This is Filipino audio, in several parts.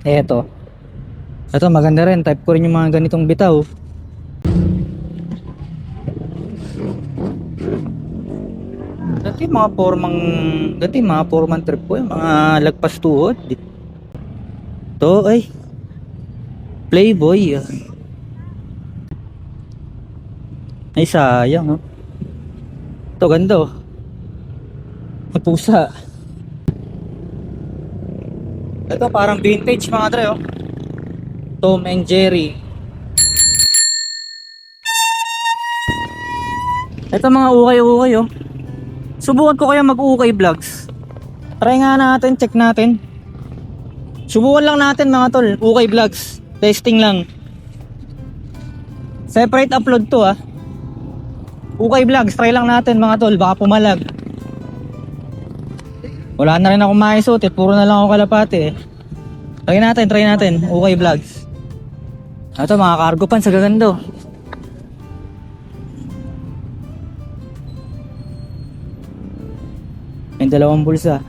Eto. Ito maganda rin. Type ko rin yung mga ganitong bitaw. Dati mga formang dati mga formang trip ko mga lagpas tuhod. To ay Playboy. Ay sayang oh. Ito ganda oh. May pusa. Ito parang vintage mga dre oh. Tom and Jerry. Ito mga ukay-ukay oh. Subukan ko kaya mag-ukay vlogs. Try nga natin, check natin. Subukan lang natin mga tol, ukay vlogs. Testing lang. Separate upload to ah. Ukay vlogs, try lang natin mga tol, baka pumalag. Wala na rin ako maisot eh, puro na lang ako kalapate eh. Try natin, try natin, ukay vlogs. Ito mga cargo pants, sa gagando. May dalawang bulsa.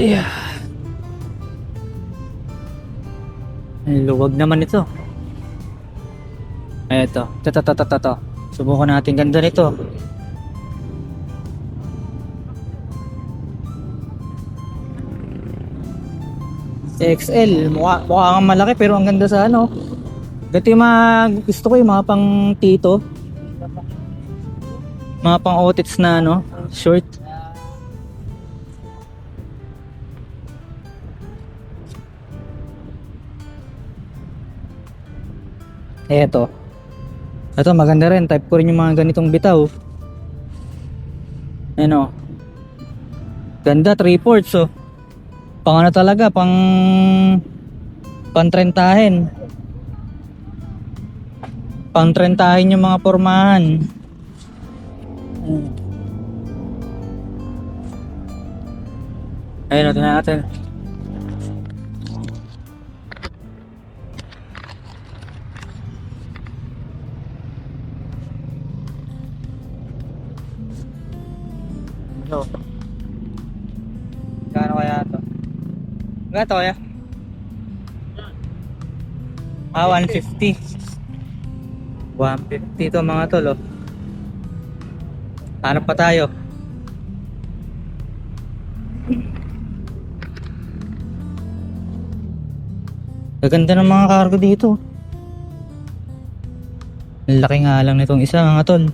Ay. Ay, luwag naman ito. Ay, ito. Ito. Subukan natin. Ganda nito. XL. Mukha, mukha kang malaki pero ang ganda sa ano. Dati yung mga gusto ko yung mga pang tito. Mga pang otits na ano, short. Eto. Ito maganda rin. Type ko rin yung mga ganitong bitaw. Ano. Ganda, 3 ports oh. Pang ano talaga, pang pantrentahin. Pangtrentahin yung mga pormahan. Ayun, ito na natin. Ito. Kano kaya ito? Magkano to kaya? Ah, 150. 150 to mga tol, oh. Hanap pa tayo. Gaganda ng mga cargo dito. Ang laki nga lang nitong isa mga tol.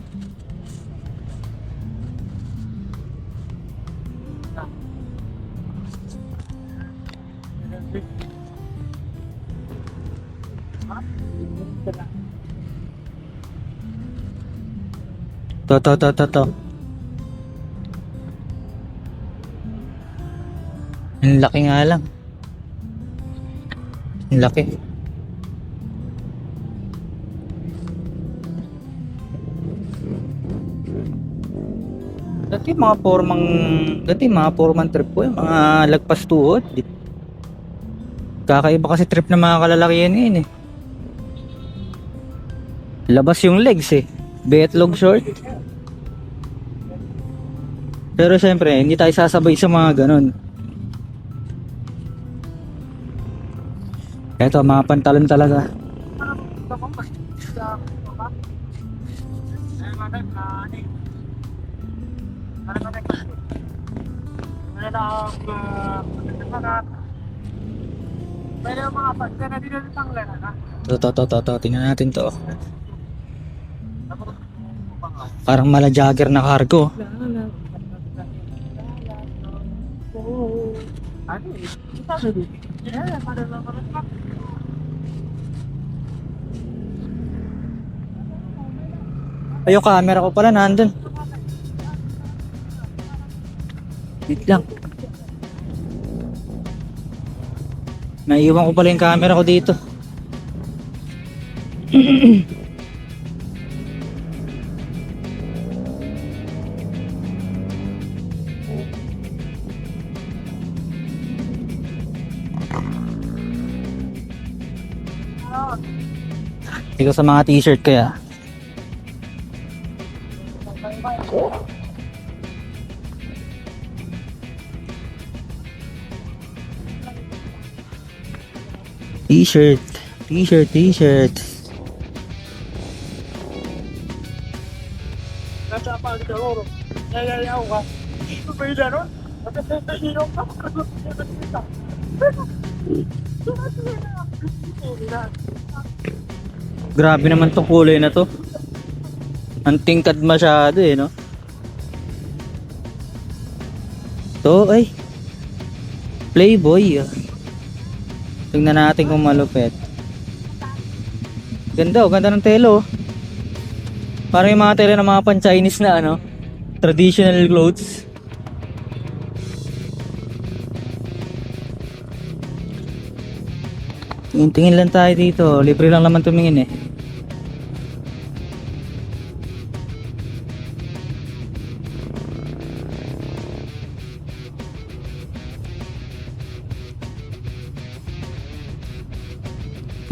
To, to, to, to, to. Ang laki nga lang. Ang laki. Dati mga formang, dati mga formang trip ko, yung mga lagpas tuhod. Kakaiba kasi trip ng mga kalalakihan ngayon eh. Labas yung legs eh. Betlog short. Pero syempre, hindi tayo sasabay sa mga ganun. Eto, mga pantalon talaga. Pwede yung mga pagka na dinulutang lang na. To, to, to, to, to. Tingnan natin to. Parang mala jagger na cargo. Ay, yung camera ko pala nandun. Wait lang. Naiiwan ko pala yung camera ko dito. Ikaw sa mga t-shirt kaya. T-shirt, t-shirt, t-shirt. Nasa pa kita oro. Nagagayaw ka. Ito ba yun ano? At sa tayo ka. Grabe naman tong kulay na to. Ang tingkad masyado eh, no? To, ay. Playboy. ah. Tingnan natin kung malupit. Ganda oh, ganda ng telo. oh. Parang yung mga tela ng mga pan-Chinese na ano, traditional clothes. Tingin-tingin lang tayo dito. Libre lang naman tumingin eh.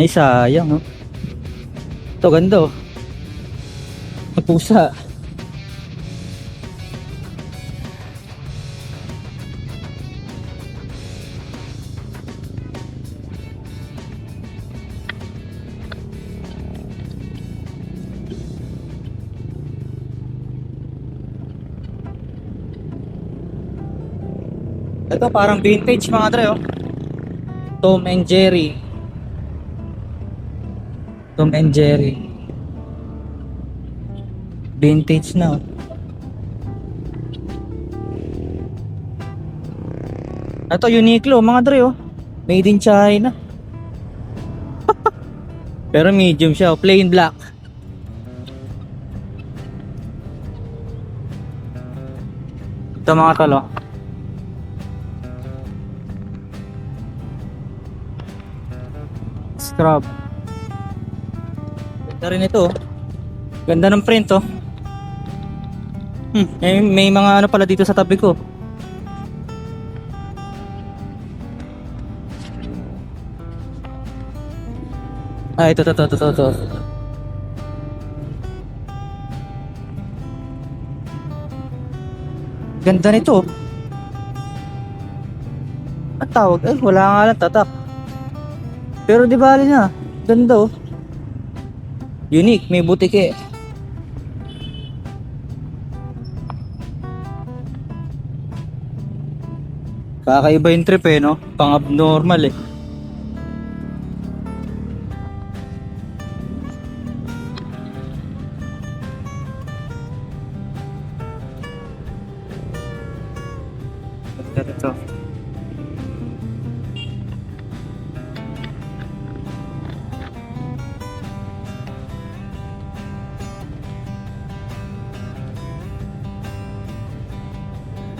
Ay sayang oh. Ito ganda oh. Magpusa. Ito parang vintage mga dre oh. Tom and Jerry. Tom and Jerry. Vintage na oh. Ito Uniqlo mga dre oh. Made in China. Pero medium siya, oh. plain black. Ito mga talo. Scrub. Ganda rin ito. oh. Ganda ng print oh. Hmm, may, may mga ano pala dito sa tabi ko. Ah, ito, ito, ito, ito, ito. Ganda nito. Ang tawag? Eh, wala nga lang tatak. Pero di bali na. Ganda oh. Unique, may butike. Kakaiba yung trip eh, no? Pang abnormal eh.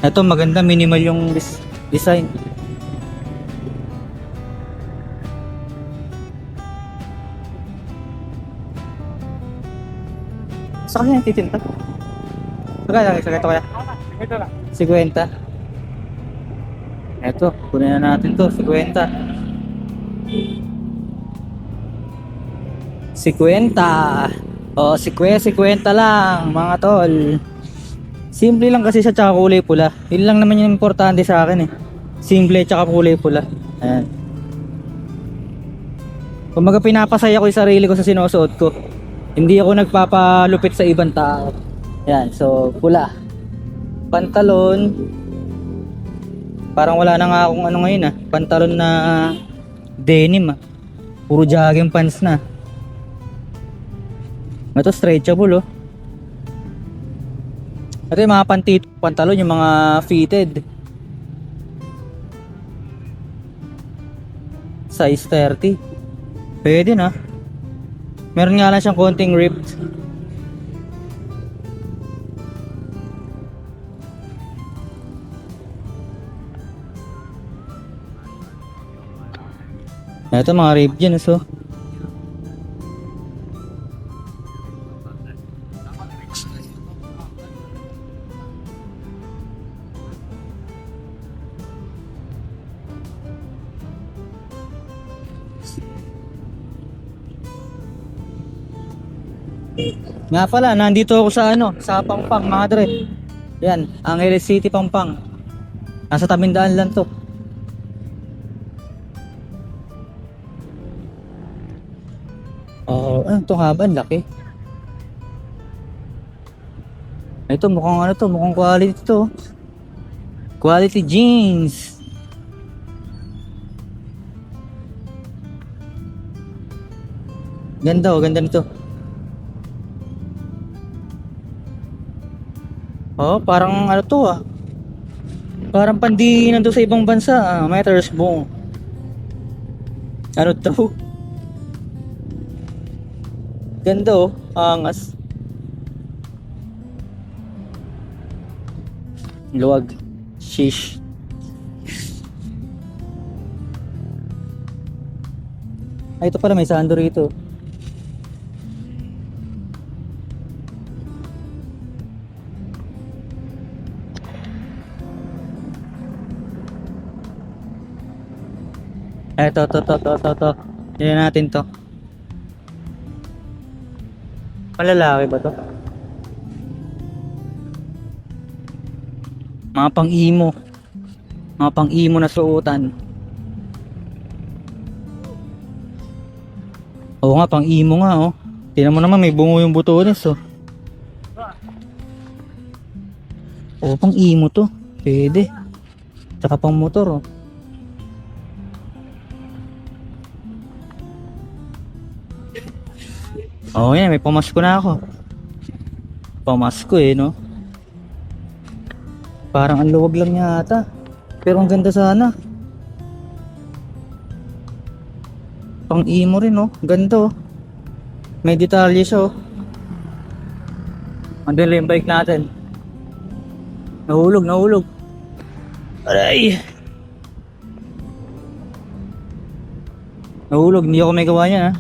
Ito maganda minimal yung dis- design. Sa kanya yung titinta. Sagay, sagay, ito kaya. Ito lang. 50. Eto, kunin na natin to, 50. 50. Oh, 50, 50 lang, mga tol. Simple lang kasi siya tsaka kulay pula. Yun lang naman yung importante sa akin eh. Simple tsaka kulay pula. Ayan. Kumaga pinapasaya ko yung sarili ko sa sinusuot ko. Hindi ako nagpapalupit sa ibang tao. Ayan, so pula. Pantalon. Parang wala na nga akong ano ngayon ah. Pantalon na denim ah. Puro jogging pants na. Ito stretchable oh. Ito yung mga pantit pantalon, yung mga fitted. Size 30. Pwede na. Meron nga lang siyang konting ripped. Ito mga dyan, so. Nga pala, nandito ako sa ano, sa Pangpang mga dre. Yan, Angeles City Pangpang. Nasa tabindaan lang to. Oh, ano to haba, ang laki. Ito mukhang ano to, mukhang quality to. Quality jeans. Ganda oh, ganda nito. Oh, parang ano to ah. Parang pandi nando sa ibang bansa, ah. Meters boom. Ano to? Ganda oh, angas. Luwag. Shish. Ay, ito pala may sando rito. Eto, to, to, to, to, to. Yan natin to. Malalaki ba to? Mga pang-imo. Mga pang-imo na suotan. Oo nga, pang-imo nga oh. Tingnan mo naman, may bungo yung butones oh. Oo, pang-imo to. Pwede. Tsaka pang motor oh. Oo yan, may pamasko na ako. Pamasko eh, no? Parang ang luwag lang yata. Pero ang ganda sana. Pang imo rin, oh. Ganda, oh. May detalye siya, oh. Andun lang yung bike natin. Nahulog, nahulog. Aray! Nahulog, hindi ako may gawa niya, ha?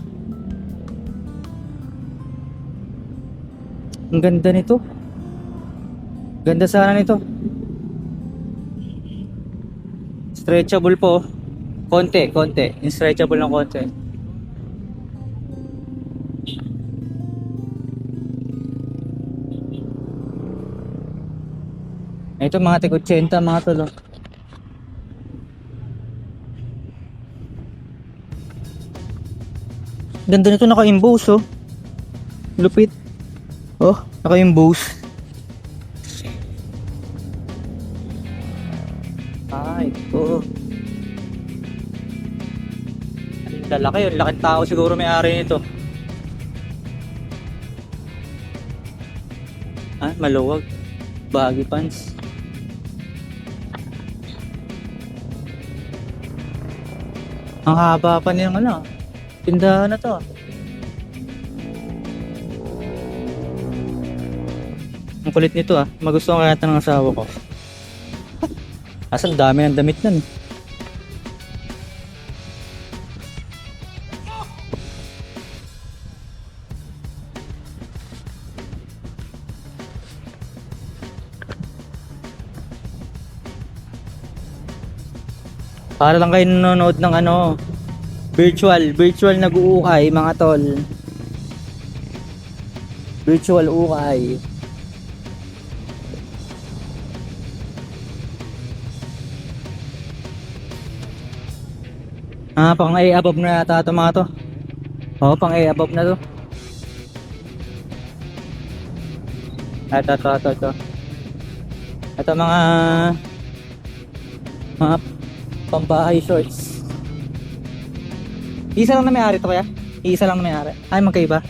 Ang ganda nito. Ganda sana nito. Stretchable po. Konti, konti. Yung stretchable ng konti. Ito mga tig 80 mga tol. oh. Ganda nito naka-imbose oh. Lupit. Oh, naka-imbose. Ay, oo. Ang lalaki yun. Laking tao siguro may-ari nito. Ah, maluwag. Baggy pants. Ang haba pa niyang ano. Tindahan na to. Kulit nito ah. Magustuhan kaya ito ng asawa ko. Asa ang dami ng damit nun. Para lang kayo nanonood ng ano, virtual, virtual nag-uukay mga tol. Virtual ukay. Ah, pang A above na yata ito mga to. Oo, pang A above na to. Ito, ito, ito, ito. Ito mga mga pambahay shorts. Isa lang na may-ari to kaya? Isa lang na may-ari. Ay, magkaiba.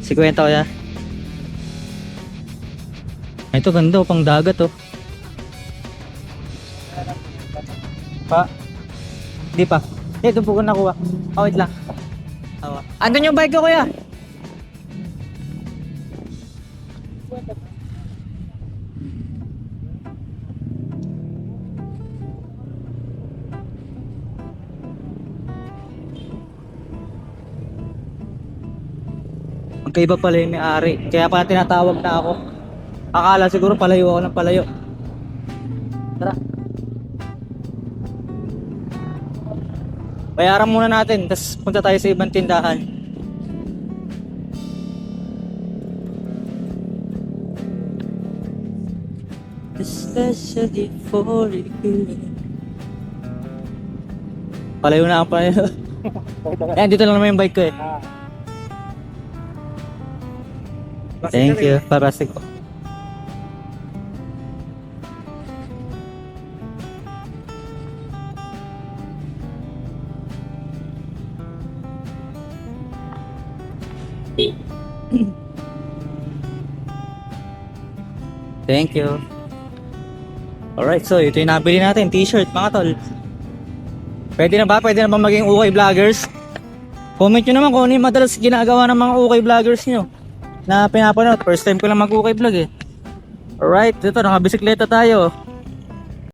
Si Kwenta kaya? Ito ganda oh, pang dagat oh. Pa? Di pa. Eh, doon po ko nakuha. Oh, wait lang. Awa. Andun yung bike ko kuya. Magkaiba pala yung may-ari. Kaya pala tinatawag na ako. Akala siguro palayo ako ng palayo. Tara. Bayaran muna natin, tapos punta tayo sa ibang tindahan. Especially for you. Palayo na ako palayo. Ayan, dito lang naman yung bike ko eh. Ah. Thank you. Parasig ko. Thank you. Alright, so ito yung nabili natin, t-shirt mga tol. Pwede na ba? Pwede na ba maging ukay vloggers? Comment nyo naman kung ano yung madalas ginagawa ng mga ukay vloggers nyo na pinapanood. First time ko lang mag-ukay vlog eh. Alright, ito, nakabisikleta tayo.